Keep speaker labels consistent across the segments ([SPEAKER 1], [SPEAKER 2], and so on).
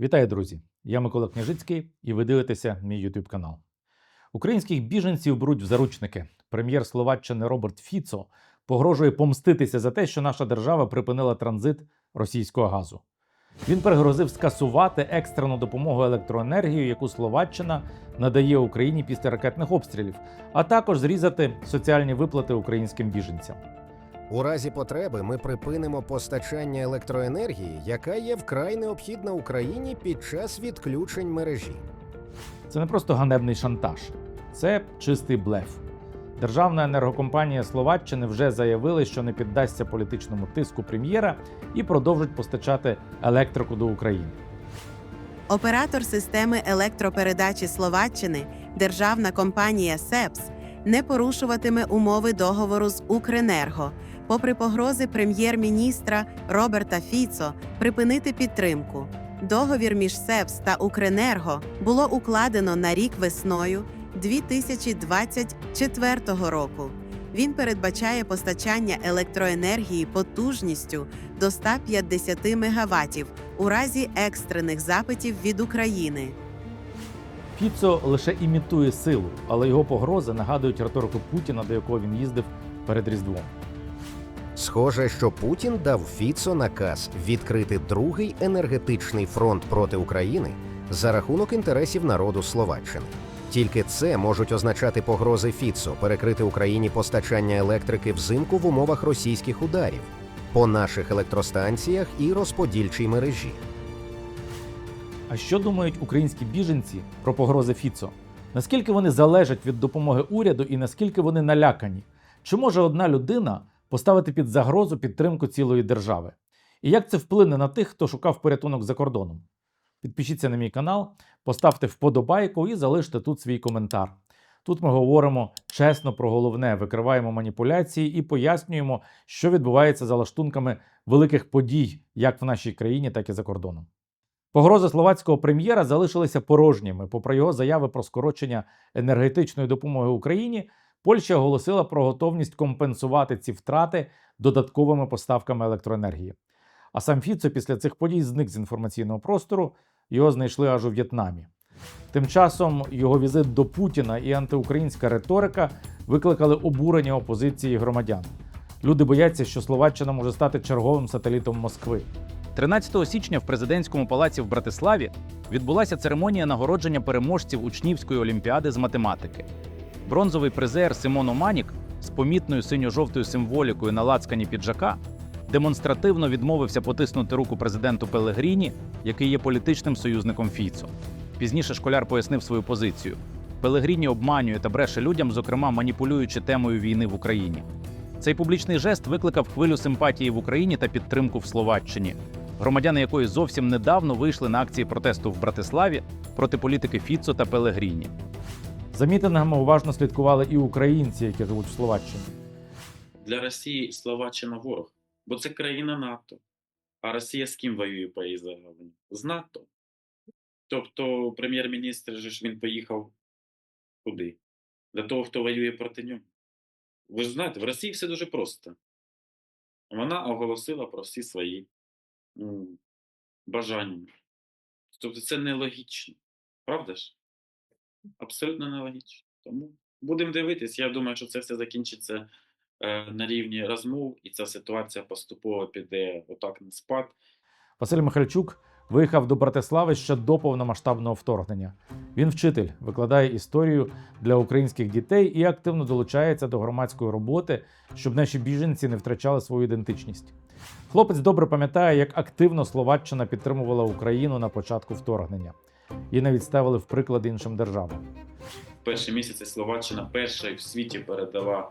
[SPEAKER 1] Вітаю, друзі! Я Микола Княжицький, і ви дивитеся мій YouTube канал. Українських біженців беруть в заручники. Прем'єр Словаччини Роберт Фіцо погрожує помститися за те, що наша держава припинила транзит російського газу. Він пригрозив скасувати екстрену допомогу електроенергію, яку Словаччина надає Україні після ракетних обстрілів, а також зрізати соціальні виплати українським біженцям.
[SPEAKER 2] У разі потреби ми припинимо постачання електроенергії, яка є вкрай необхідна Україні під час відключень мережі.
[SPEAKER 1] Це не просто ганебний шантаж, це чистий блеф. Державна енергокомпанія Словаччини вже заявила, що не піддасться політичному тиску прем'єра і продовжить постачати електрику до України.
[SPEAKER 3] Оператор системи електропередачі Словаччини, державна компанія СЕПС, не порушуватиме умови договору з Укренерго, попри погрози прем'єр-міністра Роберта Фіцо припинити підтримку. Договір між СЕПС та Укренерго було укладено на рік весною 2024 року. Він передбачає постачання електроенергії потужністю до 150 МВт у разі екстрених запитів від України.
[SPEAKER 1] Фіцо лише імітує силу, але його погрози нагадують риторику Путіна, до якого він їздив перед Різдвом.
[SPEAKER 2] Схоже, що Путін дав Фіцо наказ відкрити другий енергетичний фронт проти України за рахунок інтересів народу Словаччини. Тільки це можуть означати погрози Фіцо перекрити Україні постачання електрики взимку в умовах російських ударів по наших електростанціях і розподільчій мережі.
[SPEAKER 1] А що думають українські біженці про погрози Фіцо? Наскільки вони залежать від допомоги уряду і наскільки вони налякані? Чи може одна людина поставити під загрозу підтримку цілої держави? І як це вплине на тих, хто шукав порятунок за кордоном? Підпишіться на мій канал, поставте вподобайку і залиште тут свій коментар. Тут ми говоримо чесно про головне, викриваємо маніпуляції і пояснюємо, що відбувається за лаштунками великих подій, як в нашій країні, так і за кордоном. Погрози словацького прем'єра залишилися порожніми. Попри його заяви про скорочення енергетичної допомоги Україні, Польща оголосила про готовність компенсувати ці втрати додатковими поставками електроенергії. А сам Фіцо після цих подій зник з інформаційного простору, його знайшли аж у В'єтнамі. Тим часом його візит до Путіна і антиукраїнська риторика викликали обурення опозиції громадян. Люди бояться, що Словаччина може стати черговим сателітом Москви. 13 січня в президентському палаці в Братиславі відбулася церемонія нагородження переможців учнівської олімпіади з математики. Бронзовий призер Симон Оманік з помітною синьо-жовтою символікою на лацкані піджака демонстративно відмовився потиснути руку президенту Пелегріні, який є політичним союзником Фіцо. Пізніше школяр пояснив свою позицію. Пелегріні обманює та бреше людям, зокрема маніпулюючи темою війни в Україні. Цей публічний жест викликав хвилю симпатії в Україні та підтримку в Словаччині, громадяни якої зовсім недавно вийшли на акції протесту в Братиславі проти політики Фіцо та Пелегріні. За мітингами уважно слідкували і українці, які живуть в Словаччині.
[SPEAKER 4] Для Росії Словаччина ворог, бо це країна НАТО. А Росія з ким воює по її загалом? З НАТО. Тобто прем'єр-міністр ж він поїхав куди? До того, хто воює проти нього. Ви ж знаєте, в Росії все дуже просто. Вона оголосила про всі свої бажання. Тобто це нелогічно. Правда ж? Абсолютно нелогічно. Тому будемо дивитись. Я думаю, що це все закінчиться е, на рівні розмов, і ця ситуація поступово піде отак на спад.
[SPEAKER 1] Василь Михальчук виїхав до Братислави ще до повномасштабного вторгнення. Він вчитель, викладає історію для українських дітей і активно долучається до громадської роботи, щоб наші біженці не втрачали свою ідентичність. Хлопець добре пам'ятає, як активно Словаччина підтримувала Україну на початку вторгнення. Її навіть ставили в приклад іншим державам.
[SPEAKER 4] Перші місяці Словаччина перша в світі передала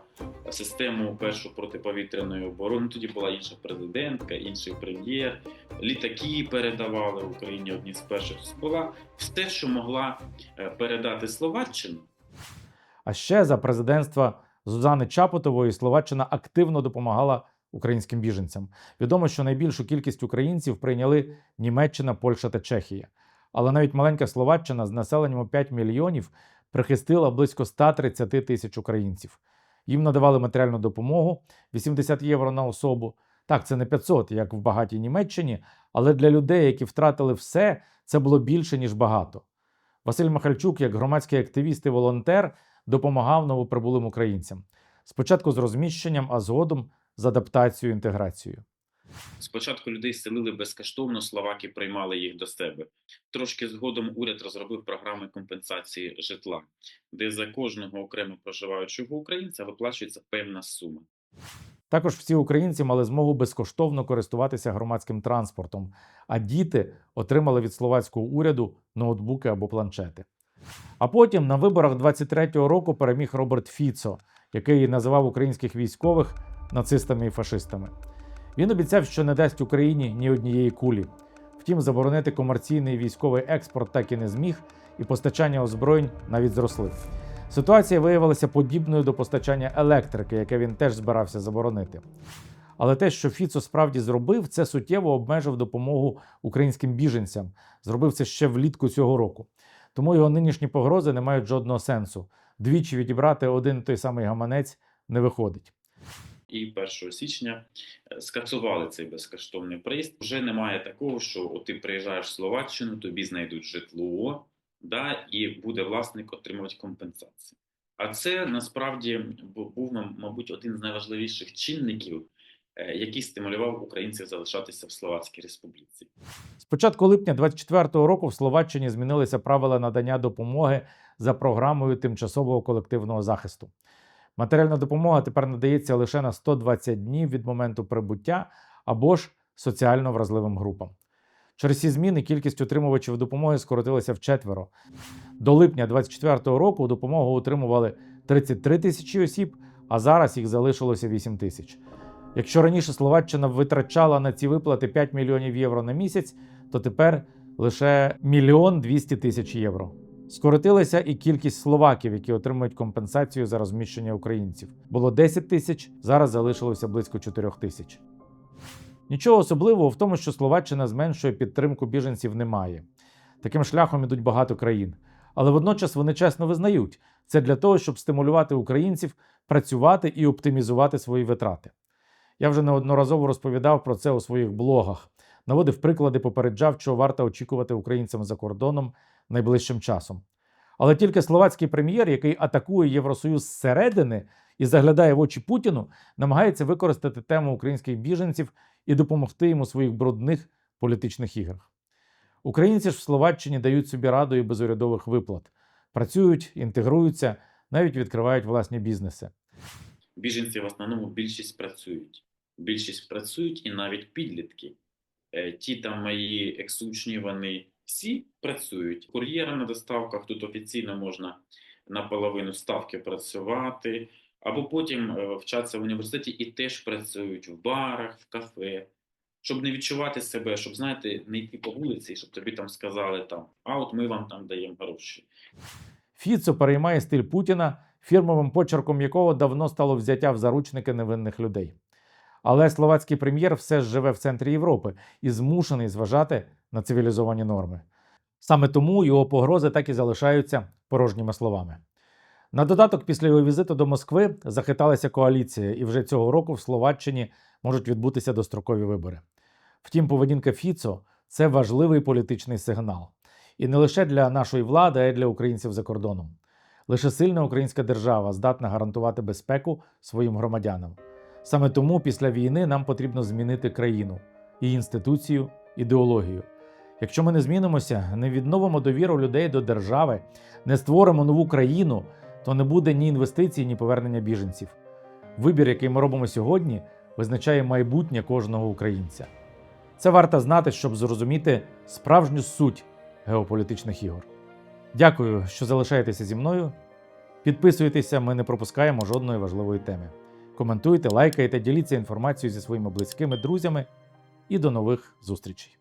[SPEAKER 4] систему першу протиповітряної оборони. Тоді була інша президентка, інший прем'єр. Літаки передавали Україні одні з перших. Була все, що могла е, передати Словаччина.
[SPEAKER 1] А ще за президентства Зузани Чапотової Словаччина активно допомагала українським біженцям. Відомо, що найбільшу кількість українців прийняли Німеччина, Польща та Чехія. Але навіть маленька Словаччина з населенням у 5 мільйонів прихистила близько 130 тисяч українців. Їм надавали матеріальну допомогу 80 євро на особу. Так, це не 500, як в багатій Німеччині, але для людей, які втратили все, це було більше, ніж багато. Василь Махальчук, як громадський активіст і волонтер, допомагав новоприбулим українцям. Спочатку з розміщенням, а згодом з адаптацією інтеграцією.
[SPEAKER 4] Спочатку людей селили безкоштовно, словаки приймали їх до себе. Трошки згодом уряд розробив програми компенсації житла, де за кожного окремо проживаючого українця виплачується певна сума.
[SPEAKER 1] Також всі українці мали змогу безкоштовно користуватися громадським транспортом, а діти отримали від словацького уряду ноутбуки або планшети. А потім на виборах 23-го року переміг Роберт Фіцо, який називав українських військових нацистами і фашистами. Він обіцяв, що не дасть Україні ні однієї кулі. Втім, заборонити комерційний військовий експорт так і не зміг, і постачання озброєнь навіть зросли. Ситуація виявилася подібною до постачання електрики, яке він теж збирався заборонити. Але те, що Фіцо справді зробив, це суттєво обмежив допомогу українським біженцям. Зробив це ще влітку цього року. Тому його нинішні погрози не мають жодного сенсу. Двічі відібрати один той самий гаманець не виходить.
[SPEAKER 4] І 1 січня е, скасували цей безкоштовний проїзд. Вже немає такого, що от ти приїжджаєш в Словаччину, тобі знайдуть житло, да, і буде власник отримувати компенсацію. А це насправді був, мабуть, один з найважливіших чинників, е, який стимулював українців залишатися в Словацькій Республіці.
[SPEAKER 1] З початку липня 2024 року в Словаччині змінилися правила надання допомоги за програмою тимчасового колективного захисту. Матеріальна допомога тепер надається лише на 120 днів від моменту прибуття або ж соціально вразливим групам. Через ці зміни кількість отримувачів допомоги скоротилася вчетверо. До липня 2024 року допомогу отримували 33 тисячі осіб, а зараз їх залишилося 8 тисяч. Якщо раніше Словаччина витрачала на ці виплати 5 мільйонів євро на місяць, то тепер лише мільйон 200 тисяч євро. Скоротилася і кількість словаків, які отримують компенсацію за розміщення українців. Було 10 тисяч, зараз залишилося близько 4 тисяч. Нічого особливого в тому, що Словаччина зменшує підтримку біженців немає. Таким шляхом ідуть багато країн. Але водночас вони чесно визнають, це для того, щоб стимулювати українців працювати і оптимізувати свої витрати. Я вже неодноразово розповідав про це у своїх блогах, наводив приклади, попереджав, що варто очікувати українцям за кордоном найближчим часом. Але тільки словацький прем'єр, який атакує Євросоюз зсередини і заглядає в очі Путіну, намагається використати тему українських біженців і допомогти йому у своїх брудних політичних іграх. Українці ж в Словаччині дають собі раду і без урядових виплат, працюють, інтегруються, навіть відкривають власні бізнеси.
[SPEAKER 4] Біженці в основному більшість працюють. Більшість працюють і навіть підлітки. Е, Ті там мої ексучні, вони всі працюють. Кур'єри на доставках тут офіційно можна на половину ставки працювати, або потім е, вчатися в університеті і теж працюють в барах, в кафе. Щоб не відчувати себе, щоб знаєте, не йти по вулиці, щоб тобі там сказали там, а от ми вам там даємо гроші.
[SPEAKER 1] Фіцо переймає стиль Путіна, фірмовим почерком якого давно стало взяття в заручники невинних людей. Але словацький прем'єр все ж живе в центрі Європи і змушений зважати на цивілізовані норми. Саме тому його погрози так і залишаються порожніми словами. На додаток, після його візиту до Москви захиталася коаліція, і вже цього року в Словаччині можуть відбутися дострокові вибори. Втім, поведінка Фіцо це важливий політичний сигнал. І не лише для нашої влади, а й для українців за кордоном. Лише сильна українська держава здатна гарантувати безпеку своїм громадянам. Саме тому після війни нам потрібно змінити країну, її інституцію, ідеологію. Якщо ми не змінимося, не відновимо довіру людей до держави, не створимо нову країну, то не буде ні інвестицій, ні повернення біженців. Вибір, який ми робимо сьогодні, визначає майбутнє кожного українця. Це варто знати, щоб зрозуміти справжню суть геополітичних ігор. Дякую, що залишаєтеся зі мною. Підписуйтеся, ми не пропускаємо жодної важливої теми. Коментуйте, лайкайте, діліться інформацією зі своїми близькими друзями і до нових зустрічей.